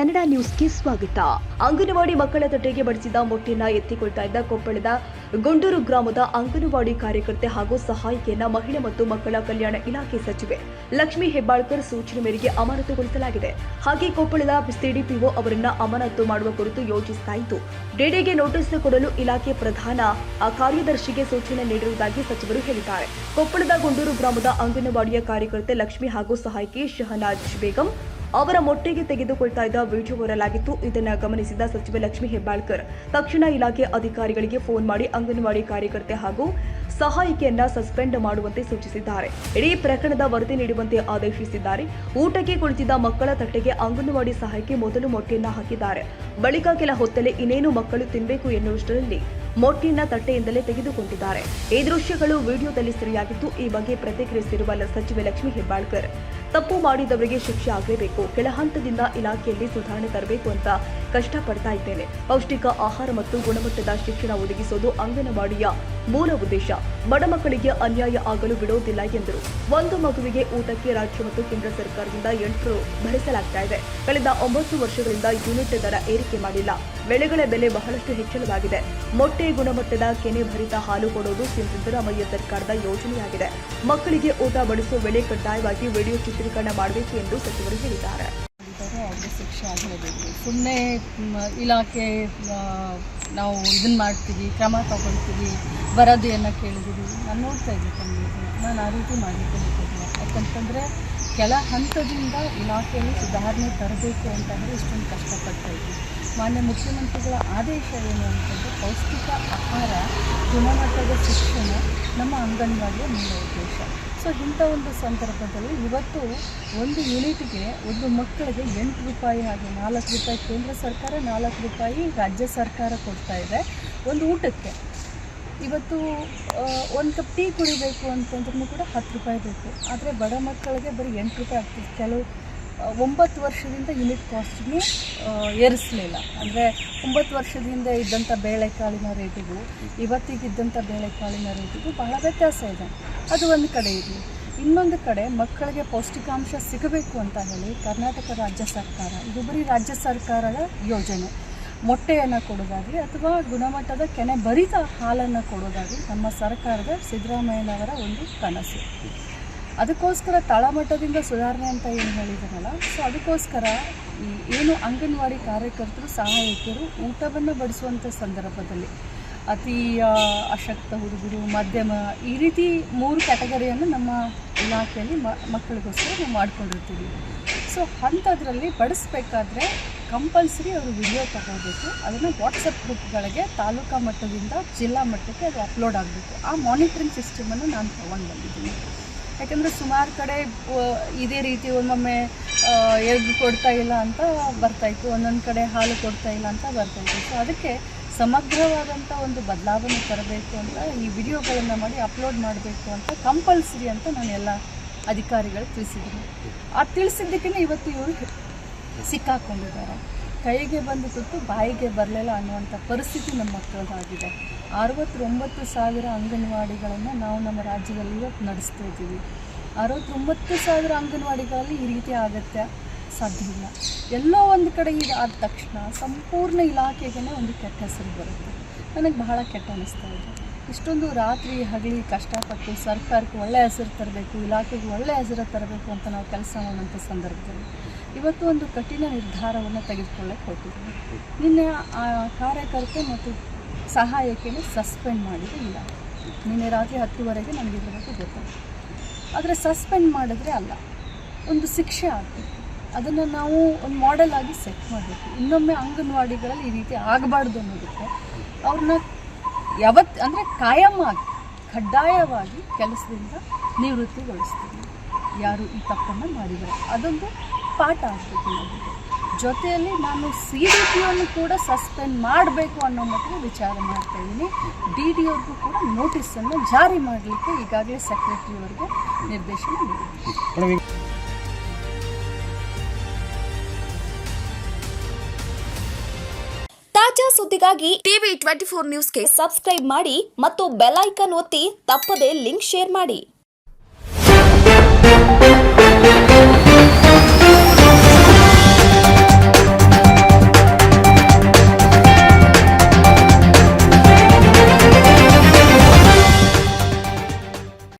ಕನ್ನಡ ನ್ಯೂಸ್ಗೆ ಸ್ವಾಗತ. ಅಂಗನವಾಡಿ ಮಕ್ಕಳ ತಟ್ಟೆಗೆ ಬಡಿಸಿದ ಮೊಟ್ಟೆನ ಎತ್ತಿಕೊಳ್ತಾ ಇದ್ದ ಕೊಪ್ಪಳದ ಗುಂಡೂರು ಗ್ರಾಮದ ಅಂಗನವಾಡಿ ಕಾರ್ಯಕರ್ತೆ ಹಾಗೂ ಸಹಾಯಕಿಯನ್ನ ಮಹಿಳೆ ಮತ್ತು ಮಕ್ಕಳ ಕಲ್ಯಾಣ ಇಲಾಖೆ ಸಚಿವೆ ಲಕ್ಷ್ಮಿ ಹೆಬ್ಬಾಳ್ಕರ್ ಸೂಚನೆ ಮೇರೆಗೆ ಅಮಾನತುಗೊಳಿಸಲಾಗಿದೆ. ಹಾಗೆ ಕೊಪ್ಪಳದ ಸಿಡಿಪಿಒ ಅವರನ್ನ ಅಮಾನತು ಮಾಡುವ ಕುರಿತು ಯೋಚಿಸಲಾಯಿತು ಡಿಡಿಗೆ ನೋಟಿಸ್ ಕೊಡಲು ಇಲಾಖೆ ಪ್ರಧಾನ ಕಾರ್ಯದರ್ಶಿಗೆ ಸೂಚನೆ ನೀಡಿರುವುದಾಗಿ ಸಚಿವರು ಹೇಳಿದ್ದಾರೆ. ಕೊಪ್ಪಳದ ಗುಂಡೂರು ಗ್ರಾಮದ ಅಂಗನವಾಡಿಯ ಕಾರ್ಯಕರ್ತೆ ಲಕ್ಷ್ಮಿ ಹಾಗೂ ಸಹಾಯಕಿ ಶಹನಾಜ್ ಬೇಗಂ ಅವರ ಮೊಟ್ಟೆಗೆ ತೆಗೆದುಕೊಳ್ತಾ ಇದ್ದ ವಿಡಿಯೋ ವೈರಲ್ ಆಗಿತ್ತು ಇದನ್ನು ಗಮನಿಸಿದ ಸಚಿವೆ ಲಕ್ಷ್ಮಿ ಹೆಬ್ಬಾಳ್ಕರ್ ತಕ್ಷಣ ಇಲಾಖೆ ಅಧಿಕಾರಿಗಳಿಗೆ ಫೋನ್ ಮಾಡಿ ಅಂಗನವಾಡಿ ಕಾರ್ಯಕರ್ತೆ ಹಾಗೂ ಸಹಾಯಕಿಯನ್ನ ಸಸ್ಪೆಂಡ್ ಮಾಡುವಂತೆ ಸೂಚಿಸಿದ್ದಾರೆ. ಇಡೀ ಪ್ರಕರಣದ ವರದಿ ನೀಡುವಂತೆ ಆದೇಶಿಸಿದ್ದಾರೆ. ಊಟಕ್ಕೆ ಕುಳಿತಿದ್ದ ಮಕ್ಕಳ ತಟ್ಟೆಗೆ ಅಂಗನವಾಡಿ ಸಹಾಯಕಿ ಮೊದಲು ಮೊಟ್ಟೆಯನ್ನ ಹಾಕಿದ್ದಾರೆ. ಬಳಿಕ ಕೆಲ ಹೊತ್ತಲ್ಲೇ ಇನ್ನೇನು ಮಕ್ಕಳು ತಿನ್ನಬೇಕು ಎನ್ನುವಷ್ಟರಲ್ಲಿ ಮೊಟ್ಟೆಯನ್ನ ತಟ್ಟೆಯಿಂದಲೇ ತೆಗೆದುಕೊಂಡಿದ್ದಾರೆ. ಈ ದೃಶ್ಯಗಳು ವಿಡಿಯೋದಲ್ಲಿ ಸೆರೆಯಾಗಿದ್ದು, ಈ ಬಗ್ಗೆ ಪ್ರತಿಕ್ರಿಯಿಸಿರುವ ಸಚಿವೆ ಲಕ್ಷ್ಮಿ ಹೆಬ್ಬಾಳ್ಕರ್, ತಪ್ಪು ಮಾಡಿದವರಿಗೆ ಶಿಕ್ಷೆ ಆಗಲೇಬೇಕು ಕೆಳ ಹಂತದಿಂದ ಇಲಾಖೆಯಲ್ಲಿ ಸುಧಾರಣೆ ತರಬೇಕು ಅಂತ ಕಷ್ಟಪಡ್ತಾ ಇದ್ದೇನೆ. ಪೌಷ್ಟಿಕ ಆಹಾರ ಮತ್ತು ಗುಣಮಟ್ಟದ ಶಿಕ್ಷಣ ಒದಗಿಸೋದು ಅಂಗನವಾಡಿಯ ಮೂಲ ಉದ್ದೇಶ, ಬಡ ಮಕ್ಕಳಿಗೆ ಅನ್ಯಾಯ ಆಗಲು ಬಿಡುವುದಿಲ್ಲ ಎಂದರು. ಒಂದು ಮಗುವಿಗೆ ಊಟಕ್ಕೆ ರಾಜ್ಯ ಮತ್ತು ಕೇಂದ್ರ ಸರ್ಕಾರದಿಂದ ಎಂಟು ಭರಿಸಲಾಗ್ತಾ ಇದೆ. ಕಳೆದ ಒಂಬತ್ತು ವರ್ಷಗಳಿಂದ ಯೂನಿಟ್ ದರ ಏರಿಕೆ ಮಾಡಿಲ್ಲ. ಬೆಳೆಗಳ ಬೆಲೆ ಬಹಳಷ್ಟು ಹೆಚ್ಚಳವಾಗಿದೆ. ಮೊಟ್ಟೆ ಗುಣಮಟ್ಟದ ಕೆನೆ ಭರಿತ ಹಾಲು ಸಿಎಂ ಸಿದ್ದರಾಮಯ್ಯ ಸರ್ಕಾರದ ಯೋಜನೆಯಾಗಿದೆ. ಮಕ್ಕಳಿಗೆ ಊಟ ಬಡಿಸುವ ವೇಳೆ ಕಡ್ಡಾಯವಾಗಿ ವಿಡಿಯೋ ಚಿತ್ರೀಕರಣ ಮಾಡಬೇಕು ಎಂದು ಸಚಿವರು ಹೇಳಿದ್ದಾರೆ. ಶಿಕ್ಷೆ ಆಗಲೇಬೇಕು ಸುಮ್ಮನೆ ಇಲಾಖೆ ನಾವು ಇದನ್ನು ಮಾಡ್ತೀವಿ, ಕ್ರಮ ತಗೊಳ್ತೀವಿ, ವರದಿಯನ್ನು ಕೇಳಿದ್ದೀವಿ. ನಾನು ನೋಡ್ತಾ ಇದ್ದೆ ಕಣ್ಣಿಗೆ ನಾನು ಆ ರೀತಿ ಮಾಡಲಿಕ್ಕೆ ಹೋಗೋದಿಲ್ಲ ಯಾಕಂತಂದರೆ, ಕೆಲ ಹಂತದಿಂದ ಇಲಾಖೆಯಲ್ಲಿ ಸುಧಾರಣೆ ತರಬೇಕು ಅಂತಂದರೆ ಇಷ್ಟೊಂದು ಕಷ್ಟಪಡ್ತಾ ಇದ್ವಿ ಮಾನ್ಯ ಮುಖ್ಯಮಂತ್ರಿಗಳ ಆದೇಶ ಏನು ಅಂತಂದರೆ, ಪೌಷ್ಟಿಕ ಆಹಾರ, ಗುಣಮಟ್ಟದ ಶಿಕ್ಷಣ ನಮ್ಮ ಅಂಗನವಾಡಿಯ ಮೂಲ ಉದ್ದೇಶ. ಸೊ ಇಂಥ ಒಂದು ಸಂದರ್ಭದಲ್ಲಿ ಇವತ್ತು ಒಂದು ಯೂನಿಟ್ಗೆ ಒಂದು ಮಕ್ಕಳಿಗೆ ಎಂಟು ರೂಪಾಯಿ ಹಾಗೆ ನಾಲ್ಕು ರೂಪಾಯಿ ಕೇಂದ್ರ ಸರ್ಕಾರ, ನಾಲ್ಕು ರೂಪಾಯಿ ರಾಜ್ಯ ಸರ್ಕಾರ ಕೊಡ್ತಾ ಇದೆ ಒಂದು ಊಟಕ್ಕೆ. ಇವತ್ತು ಒಂದು ಕಪ್ ಟೀ ಕುಡಿಬೇಕು ಅಂತಂದ್ರೂ ಕೂಡ ಹತ್ತು ರೂಪಾಯಿ ಬೇಕು. ಆದರೆ ಬಡ ಮಕ್ಕಳಿಗೆ ಬರೀ ಎಂಟು ರೂಪಾಯಿ ಆಗ್ತದೆ. ಕೆಲವು ಒಂಬತ್ತು ವರ್ಷದಿಂದ ಯೂನಿಟ್ ಕಾಸ್ಟ್ನು ಏರಿಸಲಿಲ್ಲ. ಅಂದರೆ ಒಂಬತ್ತು ವರ್ಷದಿಂದ ಇದ್ದಂಥ ಬೇಳೆಕಾಳಿನ ರೇಟಿಗೂ ಇವತ್ತಿಗಿದ್ದಂಥ ಬೇಳೆಕಾಳಿನ ರೇಟಿಗೂ ಬಹಳ ವ್ಯತ್ಯಾಸ ಇದೆ. ಅದು ಒಂದು ಕಡೆ ಇರಲಿ. ಇನ್ನೊಂದು ಕಡೆ ಮಕ್ಕಳಿಗೆ ಪೌಷ್ಟಿಕಾಂಶ ಸಿಗಬೇಕು ಅಂತ ಹೇಳಿ ಕರ್ನಾಟಕ ರಾಜ್ಯ ಸರ್ಕಾರ ಇದು ಬರೀ ರಾಜ್ಯ ಸರ್ಕಾರದ ಯೋಜನೆ. ಮೊಟ್ಟೆಯನ್ನು ಕೊಡೋದಾಗಲಿ ಅಥವಾ ಗುಣಮಟ್ಟದ ಕೆನೆ ಭರಿತ ಹಾಲನ್ನು ಕೊಡೋದಾಗಲಿ ನಮ್ಮ ಸರ್ಕಾರದ ಸಿದ್ದರಾಮಯ್ಯನವರ ಒಂದು ಕನಸು. ಅದಕ್ಕೋಸ್ಕರ ತಳಮಟ್ಟದಿಂದ ಸುಧಾರಣೆ ಅಂತ ಏನು ಹೇಳಿದಾರಲ್ಲ ಸೊ ಅದಕ್ಕೋಸ್ಕರ ಈ ಏನು ಅಂಗನವಾಡಿ ಕಾರ್ಯಕರ್ತರು, ಸಹಾಯಕರು ಊಟವನ್ನು ಬಡಿಸುವಂಥ ಸಂದರ್ಭದಲ್ಲಿ ಅತಿ ಅಶಕ್ತ ಹುಡುಗರು, ಮಧ್ಯಮ, ಈ ರೀತಿ ಮೂರು ಕ್ಯಾಟಗರಿಯನ್ನು ನಮ್ಮ ಇಲಾಖೆಯಲ್ಲಿ ಮಕ್ಕಳಿಗೋಸ್ಕರ ನಾವು ಮಾಡ್ಕೊಂಡಿರ್ತೀವಿ. ಸೊ ಅಂಥದ್ರಲ್ಲಿ ಬಡಿಸ್ಬೇಕಾದ್ರೆ ಕಂಪಲ್ಸರಿ ಅವರು ವಿಡಿಯೋ ತಗೋಬೇಕು. ಅದನ್ನು ವಾಟ್ಸಪ್ ಗ್ರೂಪ್ಗಳಿಗೆ ತಾಲೂಕಾ ಮಟ್ಟದಿಂದ ಜಿಲ್ಲಾ ಮಟ್ಟಕ್ಕೆ ಅದು ಅಪ್ಲೋಡ್ ಆಗಬೇಕು. ಆ ಮಾನಿಟ್ರಿಂಗ್ ಸಿಸ್ಟಮನ್ನು ನಾನು ತೊಗೊಂಡು ಬಂದಿದ್ದೀನಿ. ಯಾಕಂದರೆ ಸುಮಾರು ಕಡೆ ಇದೇ ರೀತಿ ಒಮ್ಮೊಮ್ಮೆ ಎಗ್ ಕೊಡ್ತಾ ಇಲ್ಲ ಅಂತ ಬರ್ತಾಯಿತ್ತು ಒಂದೊಂದು ಕಡೆ ಹಾಲು ಕೊಡ್ತಾ ಇಲ್ಲ ಅಂತ ಬರ್ತಾಯಿತ್ತು ಸೊ ಅದಕ್ಕೆ ಸಮಗ್ರವಾದಂಥ ಒಂದು ಬದಲಾವಣೆ ತರಬೇಕು ಅಂತ ಈ ವಿಡಿಯೋಗಳನ್ನು ಮಾಡಿ ಅಪ್ಲೋಡ್ ಮಾಡಬೇಕು ಅಂತ ಕಂಪಲ್ಸರಿ ಅಂತ ನಾನು ಎಲ್ಲ ಅಧಿಕಾರಿಗಳು ತಿಳಿಸಿದ್ದೀನಿ. ಆ ತಿಳಿಸಿದ್ದಕ್ಕಿಂತ ಇವತ್ತು ಇವರು ಸಿಕ್ಕಾಕೊಂಡಿದ್ದಾರೆ. ಕೈಗೆ ಬಂದು ತುತ್ತು ಬಾಯಿಗೆ ಬರಲಿಲ್ಲ ಅನ್ನುವಂಥ ಪರಿಸ್ಥಿತಿ ನಮ್ಮ ಮಕ್ಕಳದಾಗಿದೆ ಅರವತ್ತೊಂಬತ್ತು ಸಾವಿರ ಅಂಗನವಾಡಿಗಳನ್ನು ನಾವು ನಮ್ಮ ರಾಜ್ಯದಲ್ಲಿ ಇವತ್ತು ನಡೆಸ್ತಾ ಇದ್ದೀವಿ. ಅರವತ್ತೊಂಬತ್ತು ಸಾವಿರ ಅಂಗನವಾಡಿಗಳಲ್ಲಿ ಈ ರೀತಿ ಆಗತ್ತೆ ಸಾಧ್ಯ ಇಲ್ಲ ಎಲ್ಲೋ ಒಂದು ಕಡೆ ಈಗ ಆದ ತಕ್ಷಣ ಸಂಪೂರ್ಣ ಇಲಾಖೆಗೆ ಒಂದು ಕೆಟ್ಟ ಹೆಸರು ಬರುತ್ತೆ. ನನಗೆ ಬಹಳ ಕೆಟ್ಟ ಅನ್ನಿಸ್ತಾ ಇದೆ. ಇಷ್ಟೊಂದು ರಾತ್ರಿ ಹಗಲಿ ಕಷ್ಟಪಟ್ಟು ಸರ್ಕಾರಕ್ಕೆ ಒಳ್ಳೆಯ ಹೆಸರು ತರಬೇಕು, ಇಲಾಖೆಗೆ ಒಳ್ಳೆಯ ಹೆಸರು ತರಬೇಕು ಅಂತ ನಾವು ಕೆಲಸ ಮಾಡುವಂಥ ಸಂದರ್ಭದಲ್ಲಿ ಇವತ್ತು ಒಂದು ಕಠಿಣ ನಿರ್ಧಾರವನ್ನು ತೆಗೆದುಕೊಳ್ಳಕ್ಕೆ ಹೊರಟಿದ್ದೀವಿ. ನಿನ್ನೆ ಕಾರ್ಯಕರ್ತೆ ಮತ್ತು ಸಹಾಯಕಿಯನ್ನು ಸಸ್ಪೆಂಡ್ ಮಾಡಿದ್ರೆ ಇಲ್ಲ. ನಿನ್ನೆ ರಾತ್ರಿ ಹತ್ತುವರೆಗೆ ನನಗೆ ಇದ್ರ ಬಗ್ಗೆ ಆದರೆ ಸಸ್ಪೆಂಡ್ ಮಾಡಿದ್ರೆ ಅಲ್ಲ. ಒಂದು ಶಿಕ್ಷೆ ಆಗ್ತಿತ್ತು ಅದನ್ನು ನಾವು ಒಂದು ಮಾಡೆಲ್ ಆಗಿ ಸೆಟ್ ಮಾಡಬೇಕು. ಇನ್ನೊಮ್ಮೆ ಅಂಗನವಾಡಿಗಳಲ್ಲಿ ಈ ರೀತಿ ಆಗಬಾರ್ದು ಅನ್ನೋದಕ್ಕೆ ಅವ್ರನ್ನ ಯಾವತ್ತು ಅಂದರೆ ಕಾಯಂ ಆಗಿ ಕಡ್ಡಾಯವಾಗಿ ಕೆಲಸದಿಂದ ನಿವೃತ್ತಿಗೊಳಿಸ್ತೀವಿ ಯಾರು ಈ ತಪ್ಪನ್ನು ಮಾಡಿದ್ದಾರೆ. ಅದೊಂದು ಪಾಠ ಆಗಬೇಕು ನಮಗೆ. ಜೊತೆಯಲ್ಲಿ ನಾನು ಸಿ ಡಿ ಪಿಯನ್ನು ಕೂಡ ಸಸ್ಪೆಂಡ್ ಮಾಡಬೇಕು ಅನ್ನೋ ಮಟ್ಟಿಗೆ ವಿಚಾರ ಮಾಡ್ತಾ ಇದ್ದೀನಿ. ಡಿ ಡಿ ಅವ್ರಿಗೂ ಕೂಡ ನೋಟಿಸನ್ನು ಜಾರಿ ಮಾಡಲಿಕ್ಕೆ ಈಗಾಗಲೇ ಸೆಕ್ರೆಟರಿ ಅವರಿಗೆ ನಿರ್ದೇಶನ ನೀಡಿದ್ದೀನಿ ತಾಜಾ ಸುದ್ದಿಗಾಗಿ ಟಿವಿ ಟ್ವೆಂಟಿ ಫೋರ್ ನ್ಯೂಸ್ಗೆ ಸಬ್ಸ್ಕ್ರೈಬ್ ಮಾಡಿ ಮತ್ತು ಬೆಲ್ ಐಕನ್ ಒತ್ತಿ ತಪ್ಪದೇ ಲಿಂಕ್ ಶೇರ್ ಮಾಡಿ.